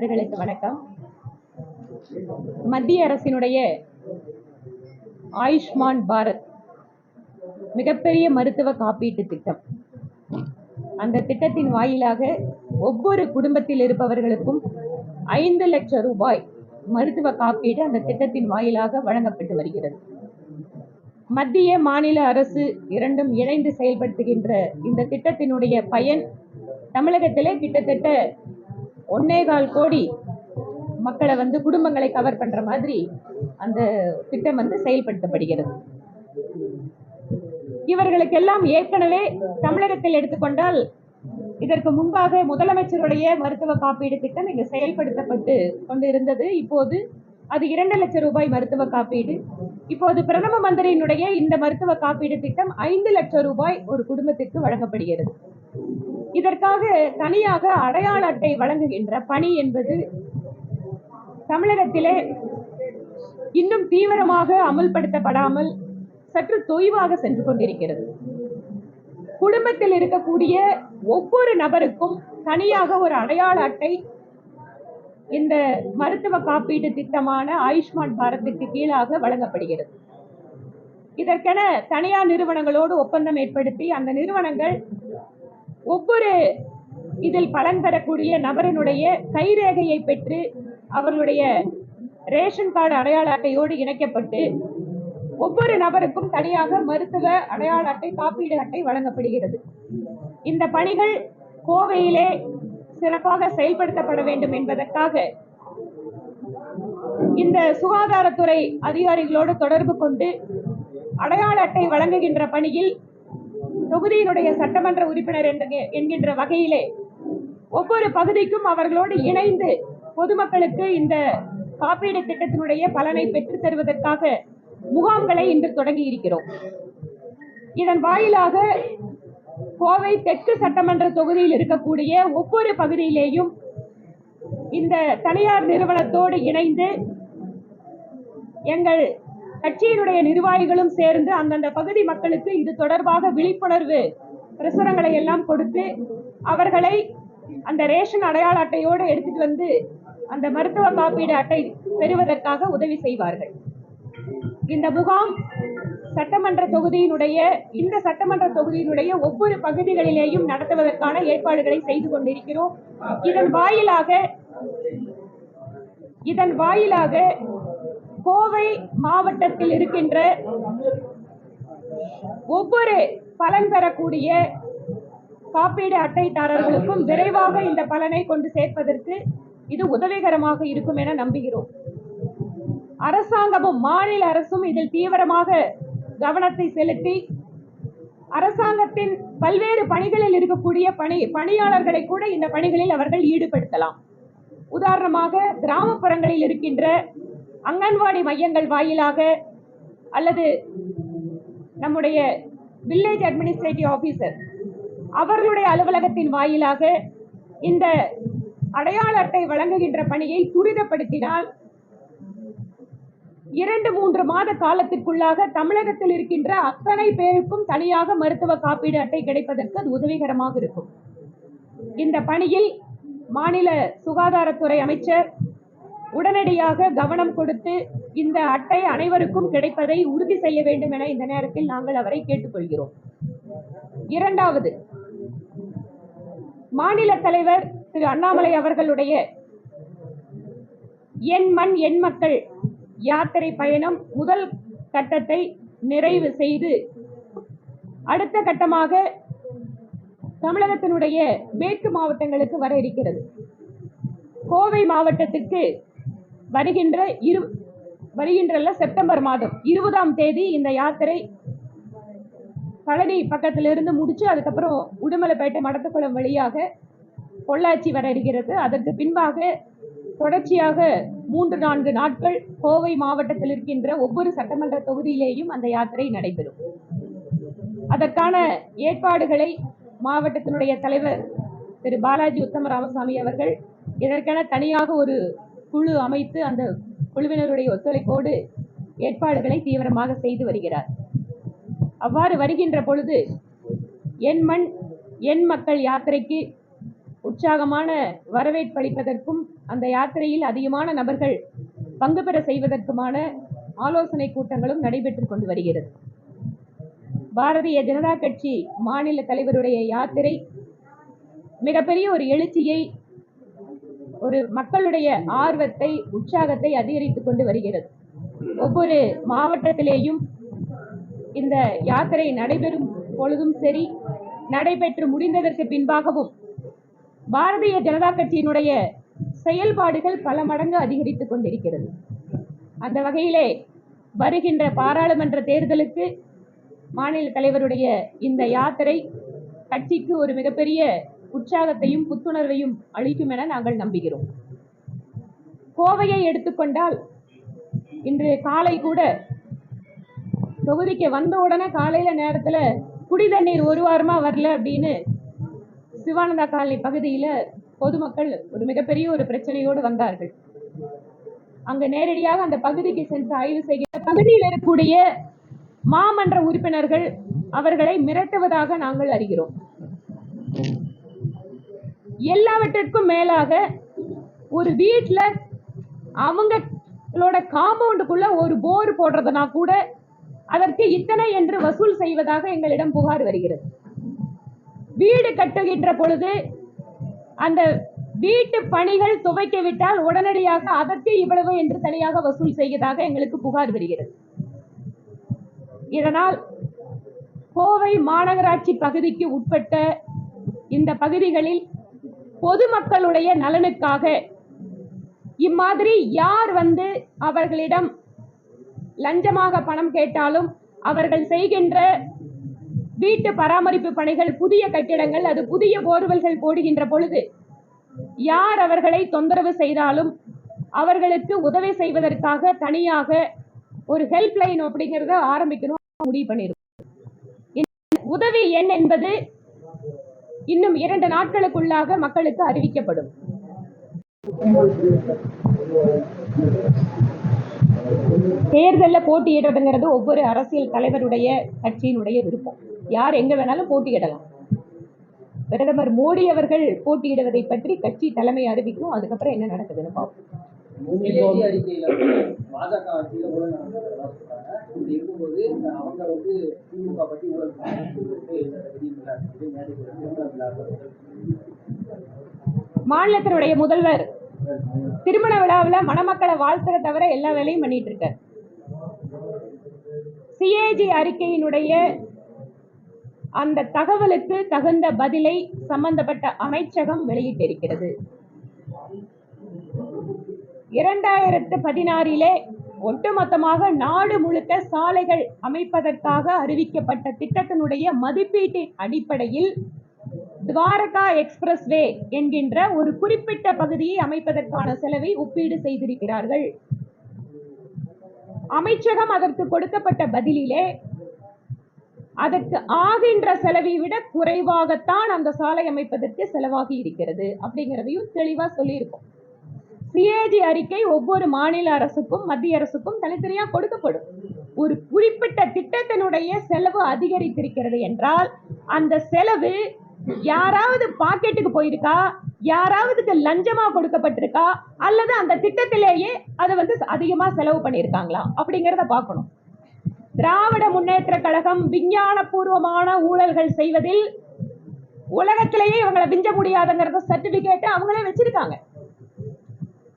நண்பர்களுக்கு வணக்கம். மத்திய அரசினுடைய ஆயுஷ்மான் பாரத் மிகப்பெரிய மருத்துவ காப்பீட்டு திட்டம். அந்த திட்டத்தின் வாயிலாக ஒவ்வொரு குடும்பத்தில் இருப்பவர்களுக்கும் ஐந்து லட்சம் ரூபாய் மருத்துவ காப்பீடு அந்த திட்டத்தின் வாயிலாக வழங்கப்பட்டு வருகிறது. மத்திய மாநில அரசு இரண்டும் இணைந்து செயல்படுத்துகின்ற இந்த திட்டத்தினுடைய பயன் தமிழகத்திலே கிட்டத்தட்ட ஒன்னேகால் கோடி மக்களை வந்து குடும்பங்களை கவர் பண்ற மாதிரி அந்த திட்டம் வந்து செயல்படுத்தப்படுகிறது. இவர்களுக்கெல்லாம் ஏற்கனவே தமிழகத்தில் எடுத்துக்கொண்டால் இதற்கு முன்பாக முதலமைச்சருடைய மருத்துவ காப்பீடு திட்டம் இங்கு செயல்படுத்தப்பட்டு கொண்டு இருந்தது இப்போது அது இரண்டு லட்சம் ரூபாய் மருத்துவ காப்பீடு. இப்போது பிரதம மந்திரியினுடைய இந்த மருத்துவ காப்பீடு திட்டம் ஐந்து லட்சம் ரூபாய் ஒரு குடும்பத்திற்கு வழங்கப்படுகிறது. இதற்காக தனியாக அடையாள அட்டை வழங்குகின்ற பணி என்பது தமிழகத்திலே இன்னும் தீவிரமாக அமல்படுத்தப்படாமல் சற்று தொய்வாக சென்று கொண்டிருக்கிறது. குடும்பத்தில் இருக்கக்கூடிய ஒவ்வொரு நபருக்கும் தனியாக ஒரு அடையாள அட்டை இந்த மருத்துவ காப்பீடு திட்டமான ஆயுஷ்மான் பாரத்திற்கு கீழாக வழங்கப்படுகிறது. இதற்கென தனியார் நிறுவனங்களோடு ஒப்பந்தம் ஏற்படுத்தி அந்த நிறுவனங்கள் ஒவ்வொரு இதில் பலன் பெறக்கூடிய நபரினுடைய கைரேகையை பெற்று அவர்களுடைய ரேஷன் கார்டு அடையாள அட்டையோடு இணைக்கப்பட்டு ஒவ்வொரு நபருக்கும் தனியாக மருத்துவ அடையாள அட்டை காப்பீடு அட்டை வழங்கப்படுகிறது. இந்த பணிகள் கோவையிலே சிறப்பாக செயல்படுத்தப்பட வேண்டும் என்பதற்காக இந்த சுகாதாரத்துறை அதிகாரிகளோடு தொடர்பு கொண்டு அடையாள அட்டை வழங்குகின்ற பணியில் தொகுதியினுடைய சட்டமன்ற உறுப்பினர் என்கின்ற வகையிலே ஒவ்வொரு பகுதிக்கும் அவர்களோடு இணைந்து பொதுமக்களுக்கு இந்த காப்பீடு திட்டத்தினுடைய பலனை பெற்றுத் தருவதற்காக முகாம்களை இன்று தொடங்கி இருக்கிறோம். இதன் வாயிலாக கோவை தெற்கு சட்டமன்ற தொகுதியில் இருக்கக்கூடிய ஒவ்வொரு பகுதியிலேயும் இந்த தனியார் நிறுவனத்தோடு இணைந்து எங்கள் கட்சியினுடைய நிர்வாகிகளும் சேர்ந்து அந்தந்த பகுதி மக்களுக்கு இது தொடர்பாக விழிப்புணர்வு பிரசுரங்களை எல்லாம் கொடுத்து அவர்களை அந்த ரேஷன் அடையாள அட்டையோடு எடுத்துட்டு வந்து அந்த மருத்துவ காப்பீடு அட்டை பெறுவதற்காக உதவி செய்வார்கள். இந்த முகாம் சட்டமன்ற தொகுதியினுடைய இந்த சட்டமன்ற தொகுதியினுடைய ஒவ்வொரு பகுதிகளிலேயும் நடத்துவதற்கான ஏற்பாடுகளை செய்து கொண்டிருக்கிறோம். இதன் வாயிலாக இதன் வாயிலாக கோவை மாவட்டத்தில் இருக்கின்ற ஒவ்வொரு பலன் பெறக்கூடிய காப்பீடு அட்டைதாரர்களுக்கும் விரைவாக இந்த பலனை கொண்டு சேர்ப்பதற்கு இது உதவிகரமாக இருக்கும் என நம்புகிறோம். அரசாங்கமும் மாநில அரசும் இதில் தீவிரமாக கவனத்தை செலுத்தி அரசாங்கத்தின் பல்வேறு பணிகளில் இருக்கக்கூடிய பணி பணியாளர்களை கூட இந்த பணிகளில் அவர்கள் ஈடுபடுத்தலாம். உதாரணமாக கிராமப்புறங்களில் இருக்கின்ற அங்கன்வாடி மையங்கள் வாயிலாக அல்லது நம்முடைய வில்லேஜ் அட்மினிஸ்ட்ரேட்டிவ் ஆஃபீஸர் அவர்களுடைய அலுவலகத்தின் வாயிலாக இந்த அடையாள அட்டை வழங்குகின்ற பணியை துரிதப்படுத்தினால் இரண்டு மூன்று மாத காலத்திற்குள்ளாக தமிழகத்தில் இருக்கின்ற அத்தனை பேருக்கும் தனியாக மருத்துவ காப்பீடு அட்டை கிடைப்பதற்கு அது உதவிகரமாக இருக்கும். இந்த பணியில் மாநில சுகாதாரத்துறை அமைச்சர் உடனடியாக கவனம் கொடுத்து இந்த அட்டை அனைவருக்கும் கிடைப்பதை உறுதி செய்ய வேண்டும் என இந்த நேரத்தில் நாங்கள் அவரை கேட்டுக்கொள்கிறோம். இரண்டாவது மாநில தலைவர் திரு அண்ணாமலை அவர்களுடைய என் மண் என் மக்கள் யாத்திரை பயணம் முதல் கட்டத்தை நிறைவு செய்து அடுத்த கட்டமாக தமிழகத்தினுடைய மேற்கு மாவட்டங்களுக்கு வர இருக்கிறது. கோவை மாவட்டத்திற்கு வருகின்ற இரு வருகின்ற செப்டம்பர் மாதம் இருபதாம் தேதி இந்த யாத்திரை பழனி பக்கத்திலிருந்து முடிச்சு அதுக்கப்புறம் உடுமலைப்பேட்டை மடத்துக்குளம் வழியாக பொள்ளாச்சி வர இருக்கிறது அதற்கு பின்பாக தொடர்ச்சியாக மூன்று நான்கு நாட்கள் கோவை மாவட்டத்தில் இருக்கின்ற ஒவ்வொரு சட்டமன்ற தொகுதியிலேயும் அந்த யாத்திரை நடைபெறும். அதற்கான ஏற்பாடுகளை மாவட்டத்தினுடைய தலைவர் திரு. பாலாஜி உத்தம ராமசாமி அவர்கள் இதற்கென தனியாக ஒரு குழு அமைத்து அந்த குழுவினருடைய ஒத்துழைப்போடு ஏற்பாடுகளை தீவிரமாக செய்து வருகிறார். அவ்வாறு வருகின்ற பொழுது என் மண் என் மக்கள் யாத்திரைக்கு உற்சாகமான வரவேற்பளிப்பதற்கும் அந்த யாத்திரையில் அதிகமான நபர்கள் பங்கு பெற செய்வதற்குமான ஆலோசனை கூட்டங்களும் நடைபெற்றுக் கொண்டு வருகிறது. பாரதிய ஜனதா கட்சி மாநில தலைவருடைய யாத்திரை மிகப்பெரிய ஒரு எழுச்சியை ஒரு மக்களுடைய ஆர்வத்தை உற்சாகத்தை அதிகரித்துக் கொண்டு வருகிறது. ஒவ்வொரு மாவட்டத்திலேயும் இந்த யாத்திரை நடைபெறும் பொழுதும் சரி நடைபெற்று முடிந்ததற்கு பின்பாகவும் பாரதிய ஜனதா கட்சியினுடைய செயல்பாடுகள் பல மடங்கு அதிகரித்துக் கொண்டிருக்கிறது. அந்த வகையிலே வருகின்ற பாராளுமன்ற தேர்தலுக்கு மாநில தலைவருடைய இந்த யாத்திரை கட்சிக்கு ஒரு மிகப்பெரிய உற்சாகத்தையும் புத்துணர்வையும் அளிக்கும் என நாங்கள் நம்புகிறோம். கோவையை எடுத்துக்கொண்டால் இன்று காலை கூட தொகுதிக்கு வந்த உடனே காலையில நேரத்துல குடி தண்ணீர் ஒரு வாரமா வரல அப்படின்னு சிவானந்தா காலனி பகுதியில பொதுமக்கள் ஒரு மிகப்பெரிய ஒரு பிரச்சனையோடு வந்தார்கள். அங்க நேரடியாக அந்த பகுதிக்கு சென்று ஆய்வு செய்கிற பகுதியில் இருக்கக்கூடிய மாமன்ற உறுப்பினர்கள் அவர்களை மிரட்டுவதாக நாங்கள் அறிகிறோம். எல்லாவற்றிற்கும் மேலாக ஒரு வீட்டில் அவங்களோட காம்பவுண்டுக்குள்ள ஒரு போர் போடுறதுனா கூட அதற்கு இத்தனை என்று வசூல் செய்வதாக எங்களிடம் புகார் வருகிறது. வீடு கட்டுகின்ற பொழுது அந்த வீட்டு பணிகள் துவைக்க விட்டால் உடனடியாக அதற்கு இவ்வளவு என்று தனியாக வசூல் செய்வதாக எங்களுக்கு புகார் வருகிறது. இதனால் கோவை மாநகராட்சி பகுதிக்கு உட்பட்ட இந்த பகுதிகளில் பொதுமக்களுடைய நலனுக்காக. இம்மாதிரி யார் வந்து அவர்களிடம் லஞ்சமாக பணம் கேட்டாலும் அவர்கள் செய்கின்ற வீட்டு பராமரிப்பு பணிகள் புதிய கட்டிடங்கள் அது புதிய போர்வெல்கள் போடுகின்ற பொழுது யார் அவர்களை தொந்தரவு செய்தாலும் அவர்களுக்கு உதவி செய்வதற்காக தனியாக ஒரு ஹெல்ப் லைன் அப்படிங்கிறத ஆரம்பிக்கணும் முடிவு பண்ணியிருக்கோம் உதவி எண் என்பது இன்னும் இரண்டு நாட்களுக்குள்ளாக மக்களுக்கு அறிவிக்கப்படும். தேர்தலில் போட்டியிடுறதுங்கிறது ஒவ்வொரு அரசியல் தலைவருடைய கட்சியினுடைய விருப்பம். யார் எங்க வேணாலும் போட்டியிடலாம். பிரதமர் மோடி அவர்கள் போட்டியிடுவதை பற்றி கட்சி தலைமை அறிவிக்கும் அதுக்கப்புறம் என்ன நடக்குதுன்னு பார்ப்போம். மாநிலத்தினுடைய முதல்வர் திருமண விழாவில் மணமக்களை வாழ்த்துற தவிர எல்லா வேலையும் பண்ணிட்டு இருக்கார். சிஏஜி அறிக்கையினுடைய அந்த தகவலுக்கு தகுந்த பதிலை சம்பந்தப்பட்ட அமைச்சகம் வெளியிட்டிருக்கிறது. இரண்டாயிரத்து பதினாறிலே ஒட்டுமொத்தமாக நாடு முழுக்க சாலைகள் அமைப்பதற்காக அறிவிக்கப்பட்ட திட்டத்தினுடைய மதிப்பீட்டின் அடிப்படையில் துவாரகா எக்ஸ்பிரஸ்வே என்கின்ற ஒரு குறிப்பிட்ட பகுதியை அமைப்பதற்கான செலவை ஒப்பீடு செய்திருக்கிறார்கள். அமைச்சகம் அதற்கு கொடுக்கப்பட்ட பதிலிலே அதற்கு ஆகின்ற செலவை விட குறைவாகத்தான் அந்த சாலை அமைப்பதற்கு செலவாகி இருக்கிறது அப்படிங்கிறதையும் தெளிவா சொல்லியிருக்கோம். சிஏஜி அறிக்கை ஒவ்வொரு மாநில அரசுக்கும் மத்திய அரசுக்கும் தனித்தனியா கொடுக்கப்படும். ஒரு குறிப்பிட்ட திட்டத்தினுடைய செலவு அதிகரித்திருக்கிறது என்றால் அந்த செலவு யாராவது பாக்கெட்டுக்கு போயிருக்கா? யாராவதுக்கு லஞ்சமா கொடுக்கப்பட்டிருக்கா? அல்லது அந்த திட்டத்திலேயே அதை வந்து அதிகமா செலவு பண்ணியிருக்காங்களா? அப்படிங்கிறத பார்க்கணும். திராவிட முன்னேற்ற கழகம் விஞ்ஞானபூர்வமான ஊழல்கள் செய்வதில் உலகத்திலேயே இவங்களை விஞ்ச முடியாதுங்கிறத சர்டிபிகேட்டை அவங்களே வச்சிருக்காங்க.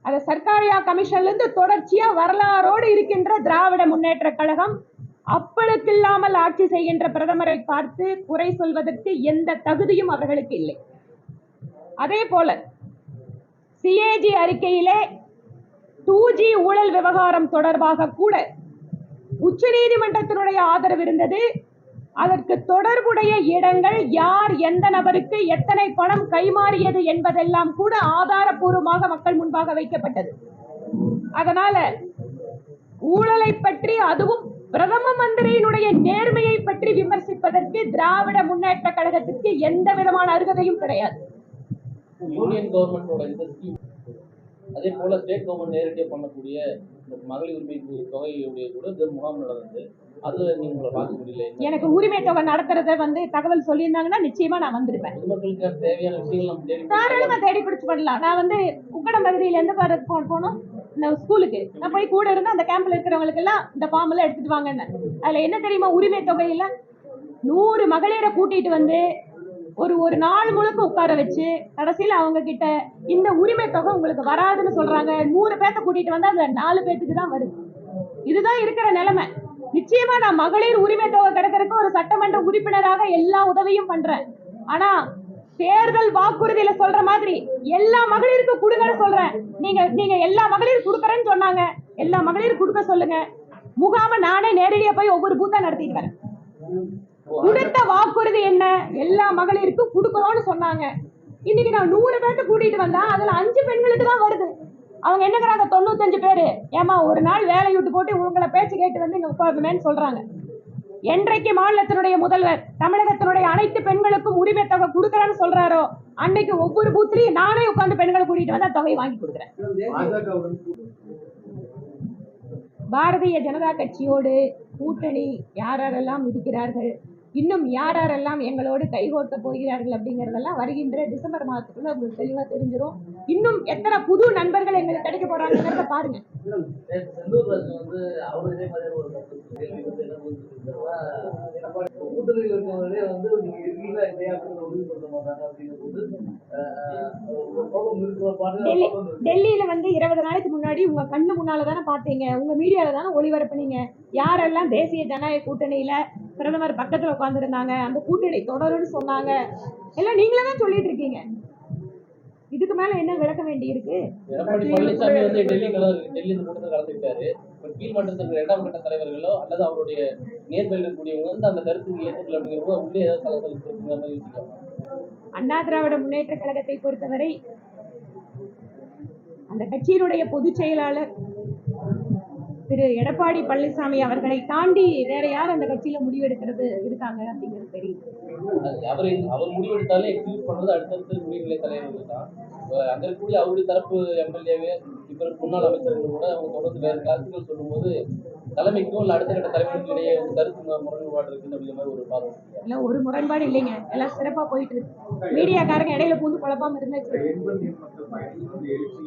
அந்த சர்க்காரியா கமிஷன்ல இருந்து தொடர்ச்சியா வரலாறோடு இருக்கின்ற திராவிட முன்னேற்ற கழகம் அப்பளுக்கில்லாமல் ஆட்சி செய்கின்ற பிரதமரை பார்த்து குறை சொல்வதற்கு எந்த தகுதியும் அவர்களுக்கு இல்லை. அதே போல சிஏஜி அறிக்கையிலே டூ ஜி ஊழல் விவகாரம் தொடர்பாக கூட உச்சநீதிமன்றத்தினுடைய ஆதரவு இருந்தது. அதற்கு தொடர்புடைய இடங்கள் யார் எந்த நபருக்கு எத்தனை பணம் கைமாறியது என்பதெல்லாம் கூட ஆதாரப்பூர்வமாக மக்கள் முன்பாக வைக்கப்பட்டது. அதனால ஊழலை பற்றி அதுவும் பிரதம மந்திரியினுடைய நேர்மையை பற்றி விமர்சிப்பதற்கு திராவிட முன்னேற்ற கழகத்திற்கு எந்த விதமான அருகதையும் கிடையாது. யூனியன் கவர்மெண்டோட அது அதே போல ஸ்டேட் கவர்மெண்ட் நேரடியாக பண்ணக்கூடிய இந்த மகளிர் உரிமை தொகையுடைய கூட இந்த முகாம் நடந்தது. நீங்க உங்களை பார்க்க முடியல? எனக்கு உரிமை தொகை நடத்துறத வந்து தகவல் சொல்லியிருந்தாங்கன்னா நிச்சயமா நான் வந்திருப்பேன். பொதுமக்களுக்கு தேவையான விஷயங்கள் நம்ம தேடி பிடிச்சு பண்ணலாம். நான் வந்து உக்கடம் பகுதியில எந்த போ- போனோம். இந்த ஸ்கூலுக்கு. நான் போய் கூட இருந்து அந்த கேம்ப்ல இருக்கிறவங்களுக்கு எல்லாம் இந்த ஃபார்ம் எல்லாம் எடுத்துட்டு வாங்கன்னு. அதுல என்ன தெரியுமா உரிமை தொகையில நூறு மகளிரை கூட்டிட்டு வந்து ஒரு ஒரு நாள் முழுக்க உட்கார வச்சு கடைசியில அவங்க கிட்ட இந்த உரிமை தொகை உங்களுக்கு வராதுன்னு சொல்றாங்க. நூறு பேர்த்த கூட்டிட்டு வந்தா அதுல நாலு பேர்த்துக்கு தான் வருது இதுதான் இருக்கிற நிலைமை. நிச்சயமா நான் மகளிர் உரிமை தொகை கிடைக்கிறதுக்கு ஒரு சட்டமன்ற உறுப்பினராக எல்லா உதவியும் பண்றேன். ஆனா தேர்தல் வாக்குறுதியில சொல்ற மாதிரி எல்லா மகளிருக்கும் கொடுங்கன்னு சொல்றேன். நீங்க நீங்க எல்லா மகளிர் கொடுக்கறேன்னு சொன்னாங்க. எல்லா மகளிரும் கொடுக்க சொல்லுங்க. முகாம நானே நேரடியா போய் ஒவ்வொரு பூத்தா நடத்திட்டு வரேன். கொடுத்த வாக்குறுதி என்ன? எல்லா மகளிருக்கும் கொடுக்கறோம்னு சொன்னாங்க. இன்னைக்கு நான் நூறு பேர்த்து கூட்டிட்டு வந்தா அதுல அஞ்சு பெண்களுக்கு தான் வருது. அவங்க என்னங்கிறாங்க? தொண்ணூத்தஞ்சு பேரு. ஏமா ஒரு நாள் வேலையை விட்டு போட்டு உங்களை பேச்சு கேட்டு வந்து இங்க உட்காருமேன்னு சொல்றாங்க. என்றைக்கு மாநிலத்தினுடைய முதல்வர் தமிழகத்தினுடைய அனைத்து பெண்களுக்கும் உரிமை தொகை கொடுக்கறேன்னு சொல்றாரோ அன்னைக்கு ஒவ்வொரு பூத்திலையும் நானே உட்காந்து பெண்களை கூட்டிட்டு வந்தா தொகையை வாங்கி கொடுக்குறேன். பாரதிய ஜனதா கட்சியோடு கூட்டணி யாரெல்லாம் இருக்கிறார்கள்? இன்னும் யார் யாரெல்லாம் எங்களோடு கைகோர்க்க போகிறார்கள் அப்படிங்கறதெல்லாம் வருகின்ற டிசம்பர் மாதத்துக்குள்ள உங்களுக்கு தெளிவா தெரிஞ்சிரும். இன்னும் எத்தனை புது நண்பர்கள் எங்களுக்கு கிடைக்க போறாங்கிறத பாருங்க. வந்து கூட்டணியில் வந்து நீங்க இருக்கீங்களா இல்லையா மாட்டாங்க அப்படிங்கும்போது டெல்லி பாட்டு டெல்லியில வந்து இருபது நாளைக்கு முன்னாடி உங்க கண்ணு முன்னால தானே பாத்தீங்க உங்க மீடியால தானே ஒளிபரப்புனீங்க. யாரெல்லாம் தேசிய ஜனநாயக கூட்டணியில பிரதமர் பக்கத்துல உட்கார்ந்துருந்தாங்க அந்த கூட்டணி தொடரும்னு சொன்னாங்க. எல்லாம் நீங்களே தான் சொல்லிட்டு இருக்கீங்க. இதுக்கு மேல என்ன விளக்க வேண்டி இருக்கு எடப்பாடி பழனிசாமி வந்து டெல்லி கலர் டெல்லி கூட்டத்தில் கலந்துக்கிட்டாரு. இருக்கிற இரண்டாம் கட்ட தலைவர்களோ அல்லது அவருடைய நேர்மையில் இருக்கக்கூடியவங்க வந்து அந்த கருத்துக்கு ஏற்றுக்கல அப்படிங்கிறப்போ உள்ளே ஏதாவது கலந்தல் இருக்குங்கிற மாதிரி அண்ணா திராவிட முன்னேற்ற கழகத்தை பொறுத்தவரை அந்த கட்சியினுடைய பொதுச் செயலாளர் திரு எடப்பாடி பழனிசாமி அவர்களை தாண்டி வேற யார் அந்த கட்சியில முடிவெடுக்கிறது இருக்காங்க அப்படிங்கிறது தெரியும் அவர் அவர் முடிவெடுத்தாலே எக்ஸிக்யூட் பண்றது அடுத்தடுத்து முடிவுநிலை தலைவர்கள் தான். அங்கே இருக்கக்கூடிய அவருடைய தரப்பு எம்எல்ஏவே இப்போ முன்னாள் அமைச்சர்கள் கூட அவங்க தொடர்ந்து வேறு கருத்துக்கள் சொல்லும்போது தலைமைக்கும் இல்லை அடுத்த கட்ட தலைமைக்கும் இடையே ஒரு கருத்து முரண்பாடு இருக்குன்னு அப்படிங்கிற மாதிரி ஒரு பார்வை இல்லை ஒரு முரண்பாடு இல்லைங்க. எல்லாம் சிறப்பாக போயிட்டு இருக்கு. மீடியாக்காரங்க இடையில பூந்து குழப்பாம இருந்தாச்சு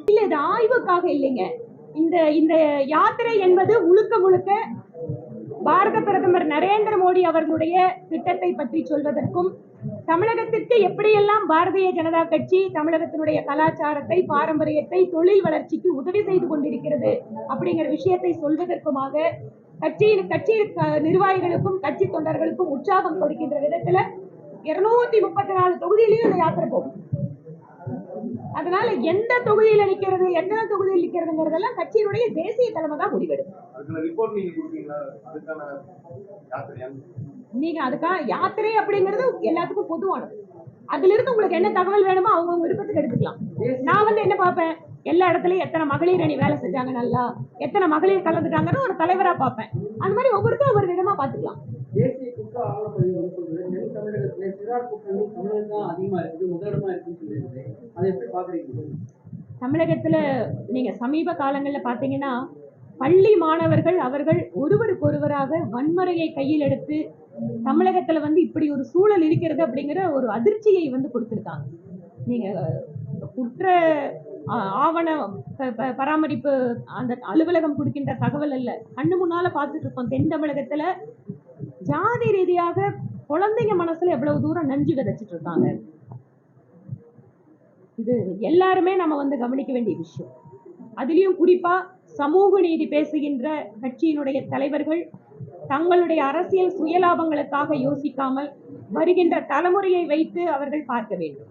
இல்லை இது ஆய்வுக்காக இல்லைங்க. இந்த இந்த யாத்திரை என்பது முழுக்க முழுக்க பாரத பிரதமர் நரேந்திர மோடி அவர்களுடைய திட்டத்தை பற்றி சொல்வதற்கும் தமிழகத்திற்கு எப்படியெல்லாம் பாரதிய ஜனதா கட்சி தமிழகத்தினுடைய கலாச்சாரத்தை பாரம்பரியத்தை தொழில் வளர்ச்சிக்கு உதவி செய்து கொண்டிருக்கிறது அப்படிங்கிற விஷயத்தை சொல்வதற்குமாக கட்சியின் கட்சி நிர்வாகிகளுக்கும் கட்சி தொண்டர்களுக்கும் உற்சாகம் கொடுக்கின்ற விதத்துல இருநூத்தி முப்பத்தி நாலு தொகுதியிலையும் இந்த யாத்திரை போகும். அதனால எந்த தொகுதியில நிக்கிறது எந்த தொகுதியில் நிக்கிறதுங்கிறதெல்லாம் கட்சியினுடைய தேசிய தலைமை தான் முடிவெடுக்கும் நீங்க அதுக்காக யாத்திரை அப்படிங்கிறது எல்லாத்துக்கும் பொதுவானது. அதுல இருந்து உங்களுக்கு என்ன தகவல் வேணுமோ அவங்க விருப்பத்துக்கு எடுத்துக்கலாம். நான் வந்து என்ன பார்ப்பேன்? எல்லா இடத்துலயும் எத்தனை மகளிர் அணி வேலை செஞ்சாங்க நல்லா? எத்தனை மகளிர் கலந்துட்டாங்கன்னு ஒரு தலைவரா பார்ப்பேன். அந்த மாதிரி ஒவ்வொருத்தரும் ஒவ்வொரு விதமா பார்த்துக்கலாம். தேசிய குற்ற ஆவணப்பதிவு வந்து சொல்றது தென் தமிழகத்திலே சிறார் குற்றங்கள் தமிழகம் தான் அதிகமா இருக்குது முதலிடமா இருக்குன்னு சொல்லியிருக்கு அதை எப்படி பாக்குறீங்க தமிழகத்துல நீங்க சமீப காலங்கள்ல பாத்தீங்கன்னா பள்ளி மாணவர்கள் அவர்கள் ஒருவருக்கொருவராக வன்முறையை கையில் எடுத்து தமிழகத்துல வந்து இப்படி ஒரு சூழல் இருக்கிறது அப்படிங்கிற ஒரு அதிர்ச்சியை வந்து கொடுத்துருக்காங்க. நீங்க குற்ற ஆவண ப- பராமரிப்பு அந்த அலுவலகம் கொடுக்கின்ற தகவல் அல்ல. கண்ணு முன்னால பார்த்துட்டு இருக்கோம். தென் தமிழகத்துல ஜாதி ரீதியாக குழந்தைங்க மனசுல எவ்வளவு தூரம் நஞ்சு விதைச்சிட்டு இருக்காங்க. இது எல்லாருமே நம்ம வந்து கவனிக்க வேண்டிய விஷயம். அதுலயும் குறிப்பா சமூக நீதி பேசுகின்ற கட்சியினுடைய தலைவர்கள் தங்களுடைய அரசியல் சுயலாபங்களுக்காக யோசிக்காமல் வருகின்ற தலைமுறையை வைத்து அவர்கள் பார்க்க வேண்டும்.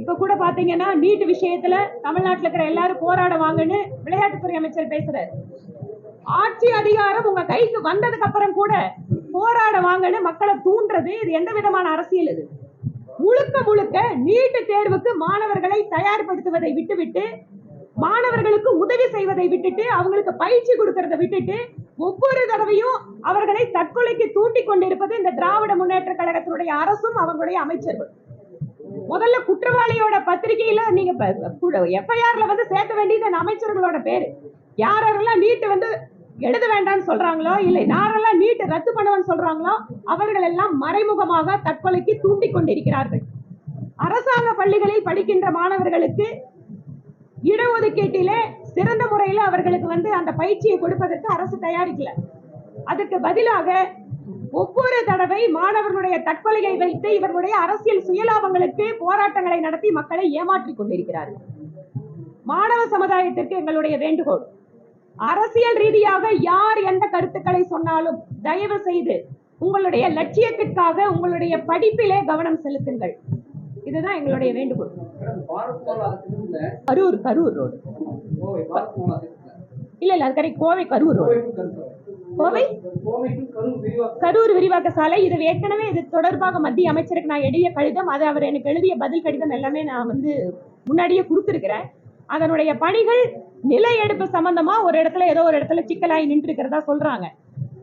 இப்ப கூட பாத்தீங்கன்னா நீட் விஷயத்துல தமிழ்நாட்டுல இருக்கிற எல்லாரும் போராட வாங்கன்னு விளையாட்டுத்துறை அமைச்சர் பேசுறாரு. ஆட்சி அதிகாரம் உங்க கைக்கு வந்ததுக்கு அப்புறம் கூட போராட வாங்கன்னு மக்களை தூண்டுறது இது எந்த விதமான அரசியல் இது? முழுக்க முழுக்க நீட்டு தேர்வுக்கு மாணவர்களை தயார்படுத்துவதை விட்டுவிட்டு மாணவர்களுக்கு உதவி செய்வதை விட்டுட்டு அவங்களுக்கு பயிற்சி கொடுக்கறதை விட்டுட்டு ஒவ்வொரு தடவையும் அவர்களை தற்கொலைக்கு தூண்டி கொண்டிருப்பது இந்த திராவிட முன்னேற்ற கழகத்தினுடைய அரசும் அவங்களுடைய அமைச்சர்கள். முதல்ல குற்றவாளியோட பத்திரிகையில நீங்க எஃப்ஐஆர்ல வந்து சேர்க்க வேண்டியது அந்த அமைச்சர்களோட பேரு. யாரெல்லாம் நீட்டு வந்து எழுத வேண்டாம்னு சொல்றாங்களோ இல்லை யாரெல்லாம் நீட்டு ரத்து பண்ணுவேன்னு சொல்றாங்களோ அவர்கள் எல்லாம் மறைமுகமாக தற்கொலைக்கு தூண்டி கொண்டிருக்கிறார்கள். அரசாங்க பள்ளிகளில் படிக்கின்ற மாணவர்களுக்கு இடஒதுக்கீட்டிலே சிறந்த முறையில் அவர்களுக்கு வந்து அந்த பயிற்சியை கொடுப்பதற்கு அரசு தயாரிக்கல. அதற்கு பதிலாக ஒவ்வொரு தடவை மாணவர்களுடைய தற்கொலையை வைத்து இவர்களுடைய அரசியல் சுயலாபங்களுக்கு போராட்டங்களை நடத்தி மக்களை ஏமாற்றிக் கொண்டிருக்கிறார்கள். மாணவ சமுதாயத்திற்கு எங்களுடைய வேண்டுகோள். அரசியல் ரீதியாக யார் எந்த கருத்துக்களை சொன்னாலும் தயவு செய்து உங்களுடைய லட்சியத்திற்காக உங்களுடைய படிப்பிலே கவனம் செலுத்துங்கள். இதுதான் எங்களுடைய வேண்டுகோள். கரூர் கரூர் ரோடு. இல்ல இல்ல அது கரெக்ட் கோவை கரூர் ரோடு. கோவை? கரூர் விரிவாக்க சாலை. இது ஏற்கனவே இது தொடர்பாக மத்திய அமைச்சருக்கு நான் எழுதிய கடிதம். அது அவர் எனக்கு எழுதிய பதில் கடிதம் எல்லாமே நான் வந்து முன்னாடியே கொடுத்துருக்கிறேன். அதனுடைய பணிகள் நில எடுப்பு சம்பந்தமா ஒரு இடத்துல ஏதோ ஒரு இடத்துல சிக்கலாகி நின்று இருக்கிறதா சொல்றாங்க.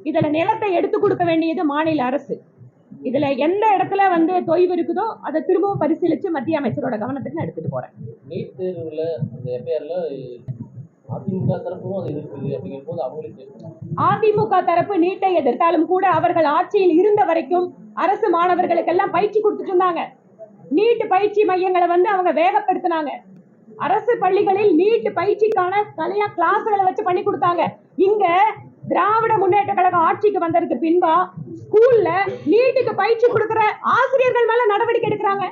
இதுல நிலத்தை எடுத்து கொடுக்க வேண்டியது மாநில அரசு. இதுல எந்த இடத்துல வந்து தொய்வு இருக்குதோ அதை திரும்பவும் பரிசீலிச்சு மத்திய அமைச்சரோட கவனத்துக்கு நான் எடுத்துட்டு போறேன். நீட் தேர்வுல எஃப்ஐஆர்ல அதிமுக தரப்பும் அது இருக்குது அப்படிங்கும் போது அவங்களுக்கு அதிமுக தரப்பு நீட்டை எதிர்த்தாலும் கூட அவர்கள் ஆட்சியில் இருந்த வரைக்கும் அரசு மாணவர்களுக்கெல்லாம் பயிற்சி கொடுத்துட்டு இருந்தாங்க. நீட் பயிற்சி மையங்களை வந்து அவங்க வேகப்படுத்தினாங்க. அரசு பள்ளிகளில் நீட் பயிற்சிக்கான தனியா கிளாஸ்களை வச்சு பண்ணி கொடுத்தாங்க. இங்க திராவிட முன்னேற்ற கழகம் ஆட்சிக்கு வந்ததுக்கு பின்பா ஸ்கூல்ல நீட்டுக்கு பயிற்சி கொடுக்கிற ஆசிரியர்கள் மேல நடவடிக்கை எடுக்கிறாங்க.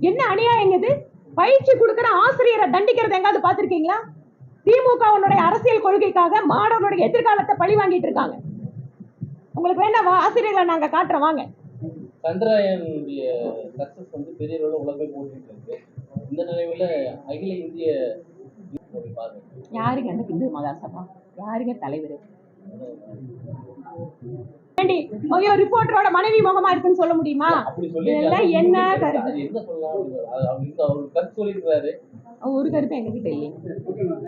என்ன அநியாயம் இது? பயிற்சி கொடுக்கிற ஆசிரியரை தண்டிக்கிறது எங்காவது பார்த்திருக்கீங்களா? திமுகவினுடைய அரசியல் கொள்கைக்காக மாணவர்களுடைய எதிர்காலத்தை பழி வாங்கிட்டு இருக்காங்க. உங்களுக்கு வேணா வா- ஆசிரியர்களை நாங்க காட்டுறோம் வாங்க. சந்திராயனுடைய சக்சஸ் வந்து பெரிய அளவில் உலகமே போட்டுட்டு இருக்கு. இந்த நிலைமையில அகில இந்திய யாருங்க அந்த இந்து மகாசபா? யாருங்க தலைவர்? ஐயோ ரிப்போர்ட்டரோட மனைவி முகமா இருக்குன்னு சொல்ல முடியுமா? இதெல்லாம் என்ன கருத்து? ஒரு கருத்து எங்ககிட்ட இல்லைங்க.